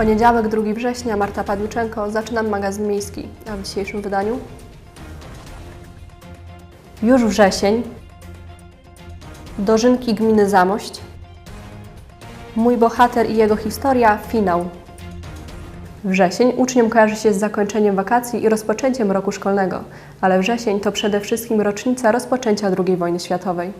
Poniedziałek, 2 września, Marta Padłyczenko. Zaczynam magazyn miejski. A w dzisiejszym wydaniu? Już wrzesień. Dożynki gminy Zamość. Mój bohater i jego historia. Finał. Wrzesień uczniom kojarzy się z zakończeniem wakacji i rozpoczęciem roku szkolnego, ale wrzesień to przede wszystkim rocznica rozpoczęcia II wojny światowej.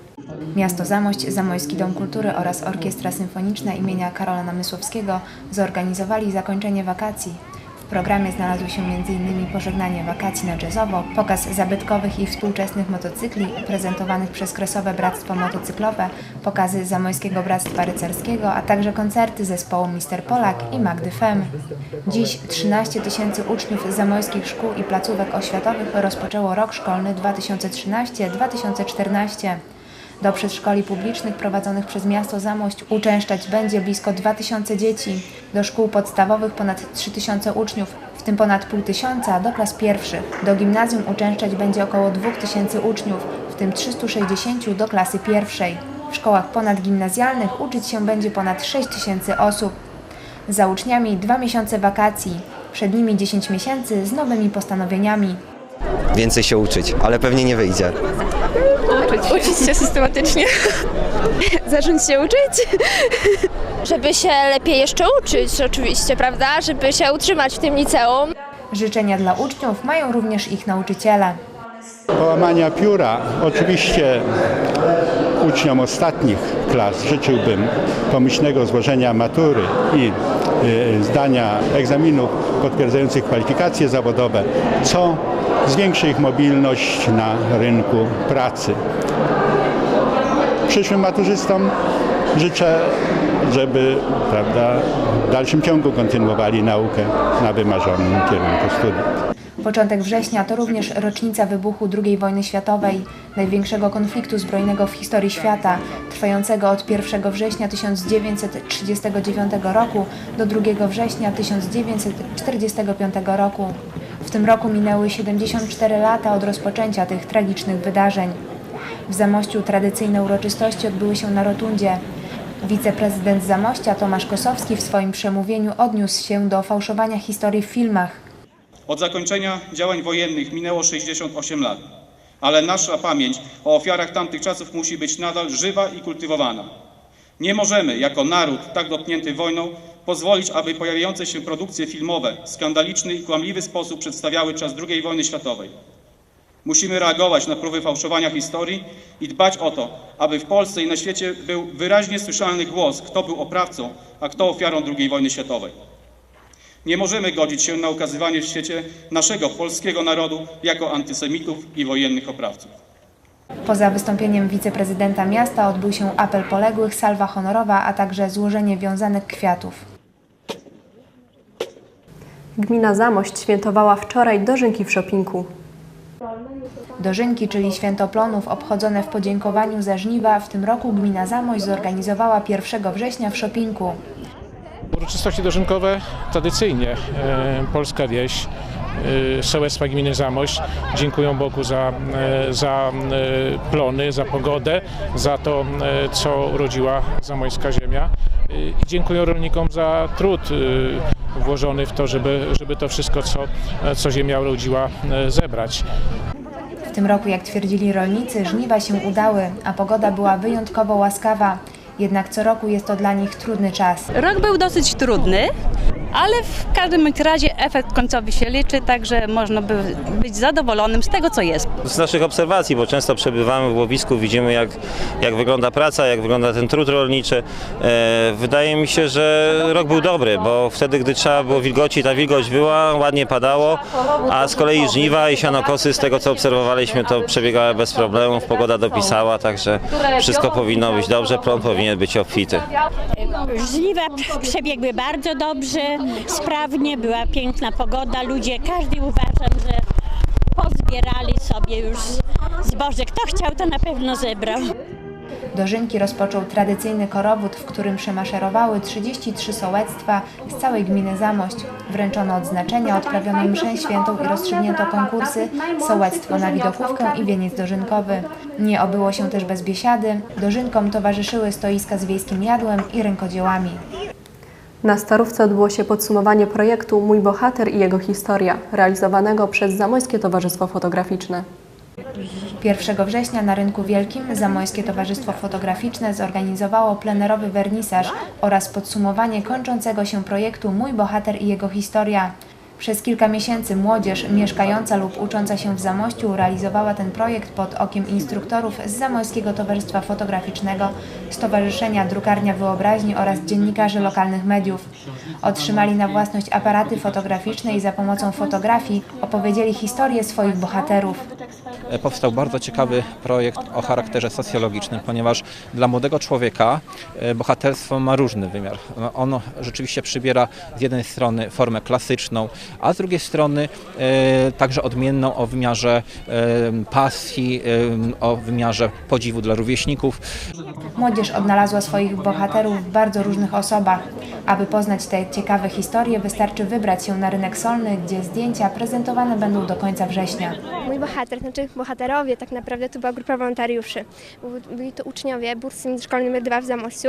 Miasto Zamość, Zamojski Dom Kultury oraz Orkiestra Symfoniczna imienia Karola Namysłowskiego zorganizowali zakończenie wakacji. W programie znalazły się m.in. pożegnanie wakacji na jazzowo, pokaz zabytkowych i współczesnych motocykli prezentowanych przez Kresowe Bractwo Motocyklowe, pokazy Zamojskiego Bractwa Rycerskiego, a także koncerty zespołu Mister Polak i Magdy Fem. Dziś 13 tysięcy uczniów z zamojskich szkół i placówek oświatowych rozpoczęło rok szkolny 2013-2014. Do przedszkoli publicznych prowadzonych przez miasto Zamość uczęszczać będzie blisko 2000 dzieci. Do szkół podstawowych ponad 3000 uczniów, w tym ponad pół tysiąca do klas pierwszych. Do gimnazjum uczęszczać będzie około 2000 uczniów, w tym 360 do klasy pierwszej. W szkołach ponadgimnazjalnych uczyć się będzie ponad 6000 osób. Za uczniami dwa miesiące wakacji, przed nimi 10 miesięcy z nowymi postanowieniami. Więcej się uczyć, ale pewnie nie wyjdzie. Uczyć się systematycznie. Zacząć się uczyć. Żeby się lepiej jeszcze uczyć oczywiście, prawda? Żeby się utrzymać w tym liceum. Życzenia dla uczniów mają również ich nauczyciele. połamania pióra. Oczywiście uczniom ostatnich klas życzyłbym pomyślnego złożenia matury i y, zdania egzaminów potwierdzających kwalifikacje zawodowe, co zwiększy ich mobilność na rynku pracy. Przyszłym maturzystom życzę, żeby prawda, w dalszym ciągu kontynuowali naukę na wymarzonym kierunku studiów. Początek września to również rocznica wybuchu II wojny światowej, największego konfliktu zbrojnego w historii świata, trwającego od 1 września 1939 roku do 2 września 1945 roku. W tym roku minęły 74 lata od rozpoczęcia tych tragicznych wydarzeń. W Zamościu tradycyjne uroczystości odbyły się na rotundzie. Wiceprezydent Zamościa Tomasz Kosowski w swoim przemówieniu odniósł się do fałszowania historii w filmach. Od zakończenia działań wojennych minęło 68 lat, ale nasza pamięć o ofiarach tamtych czasów musi być nadal żywa i kultywowana. Nie możemy, jako naród tak dotknięty wojną, pozwolić, aby pojawiające się produkcje filmowe w skandaliczny i kłamliwy sposób przedstawiały czas II wojny światowej. Musimy reagować na próby fałszowania historii i dbać o to, aby w Polsce i na świecie był wyraźnie słyszalny głos, kto był oprawcą, a kto ofiarą II wojny światowej. Nie możemy godzić się na ukazywanie w świecie naszego polskiego narodu jako antysemitów i wojennych oprawców. Poza wystąpieniem wiceprezydenta miasta odbył się apel poległych, salwa honorowa, a także złożenie wiązanek kwiatów. Gmina Zamość świętowała wczoraj dożynki w Szopinku. Dożynki, czyli święto plonów, obchodzone w podziękowaniu za żniwa, w tym roku gmina Zamość zorganizowała 1 września w Szopinku. Uroczystości dożynkowe tradycyjnie e, polska wieś, sołectwa gminy Zamość dziękują Bogu za, e, za e, plony, za pogodę, za to, e, co urodziła zamojska ziemia e, i dziękują rolnikom za trud e, włożony w to, żeby, żeby to wszystko, co, co ziemia urodziła, zebrać. W tym roku, jak twierdzili rolnicy, żniwa się udały, a pogoda była wyjątkowo łaskawa. Jednak co roku jest to dla nich trudny czas. Rok był dosyć trudny, ale w każdym razie efekt końcowy się liczy, także można by być zadowolonym z tego, co jest. z naszych obserwacji, bo często przebywamy w łowisku, widzimy jak, jak wygląda praca, jak wygląda ten trud rolniczy. E, wydaje mi się, że rok był dobry, bo wtedy, gdy trzeba było wilgoci, ta wilgoć była, ładnie padało, a z kolei żniwa i sianokosy, z tego co obserwowaliśmy, to przebiegały bez problemów, pogoda dopisała, także wszystko powinno być dobrze, plon powinien być obfity. Żniwa przebiegły bardzo dobrze, sprawnie, była piękna pogoda. Ludzie, każdy uważam, że pozbierali sobie już zboże. Kto chciał, to na pewno zebrał. Dożynki rozpoczął tradycyjny korowód, w którym przemaszerowały 33 sołectwa z całej gminy Zamość. Wręczono odznaczenia, odprawiono mszę świętą i rozstrzygnięto konkursy, sołectwo na widokówkę i wieniec dożynkowy. Nie obyło się też bez biesiady. Dożynkom towarzyszyły stoiska z wiejskim jadłem i rękodziełami. Na Starówce odbyło się podsumowanie projektu Mój bohater i jego historia, realizowanego przez Zamojskie Towarzystwo Fotograficzne. 1 września na Rynku Wielkim Zamojskie Towarzystwo Fotograficzne zorganizowało plenerowy wernisaż oraz podsumowanie kończącego się projektu Mój bohater i jego historia. Przez kilka miesięcy młodzież mieszkająca lub ucząca się w Zamościu realizowała ten projekt pod okiem instruktorów z Zamojskiego Towarzystwa Fotograficznego, Stowarzyszenia Drukarnia Wyobraźni oraz dziennikarzy lokalnych mediów. Otrzymali na własność aparaty fotograficzne i za pomocą fotografii opowiedzieli historię swoich bohaterów. E, powstał bardzo ciekawy projekt o charakterze socjologicznym, ponieważ dla młodego człowieka e, bohaterstwo ma różny wymiar. No, Ono rzeczywiście przybiera z jednej strony formę klasyczną, a z drugiej strony e, także odmienną o wymiarze e, pasji, e, o wymiarze podziwu dla rówieśników. Młodzież odnalazła swoich bohaterów w bardzo różnych osobach. Aby poznać te ciekawe historie, wystarczy wybrać się na rynek solny, gdzie zdjęcia prezentowane będą do końca września. Mój bohater, znaczy bohaterowie tak naprawdę to była grupa wolontariuszy. Byli to uczniowie bursy międzyszkolnej numer 2 w Zamościu.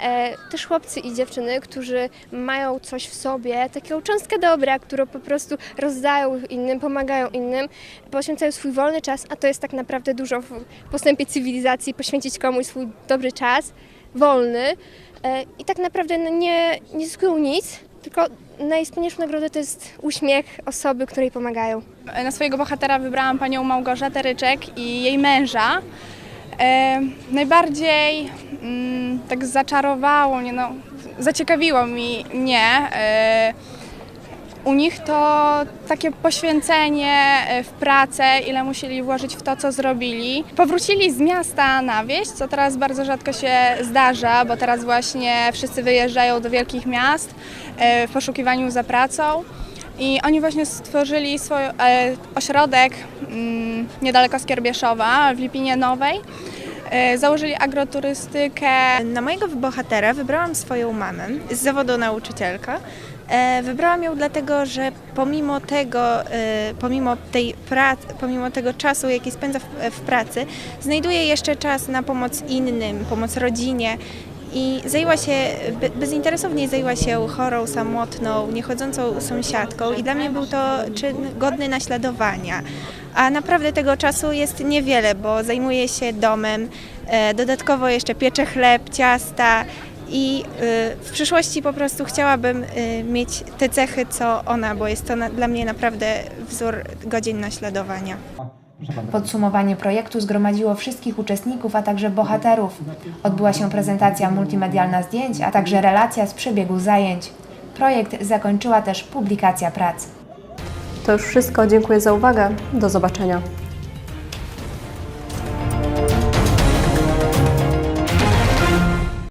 E, też chłopcy i dziewczyny, którzy mają coś w sobie, taką cząstkę dobra, którą po prostu rozdają innym, pomagają innym, poświęcają swój wolny czas, a to jest tak naprawdę dużo w postępie cywilizacji, poświęcić komuś swój dobry czas, wolny e, i tak naprawdę no, nie, nie zyskują nic, tylko najwspanialszą nagrodę to jest uśmiech osoby, której pomagają. Na swojego bohatera wybrałam panią Małgorzatę Ryczek i jej męża. E, najbardziej mm, tak zaczarowało mnie, no, zaciekawiło mi mnie e, u nich to takie poświęcenie e, w pracę, ile musieli włożyć w to, co zrobili. Powrócili z miasta na wieś, co teraz bardzo rzadko się zdarza, bo teraz właśnie wszyscy wyjeżdżają do wielkich miast e, w poszukiwaniu za pracą. I oni właśnie stworzyli swój e, ośrodek mm, niedaleko Skierbieszowa, w Lipinie Nowej. Założyli agroturystykę. Na mojego bohatera wybrałam swoją mamę z zawodu nauczycielka. E, Wybrałam ją dlatego, że pomimo tego, e, pomimo tej pracy, pomimo tego czasu, jaki spędza w, pracy, znajduje jeszcze czas na pomoc innym, pomoc rodzinie i zajęła się, be- bezinteresownie zajęła się chorą, samotną, niechodzącą sąsiadką i dla mnie był to czyn godny naśladowania. A naprawdę tego czasu jest niewiele, bo zajmuje się domem, e, dodatkowo jeszcze piecze chleb, ciasta i y, w przyszłości po prostu chciałabym y, mieć te cechy, co ona, bo jest to na, dla mnie naprawdę wzór godzin naśladowania. Podsumowanie projektu zgromadziło wszystkich uczestników, a także bohaterów. Odbyła się prezentacja multimedialna zdjęć, a także relacja z przebiegu zajęć. Projekt zakończyła też publikacja prac. To już wszystko, dziękuję za uwagę, do zobaczenia.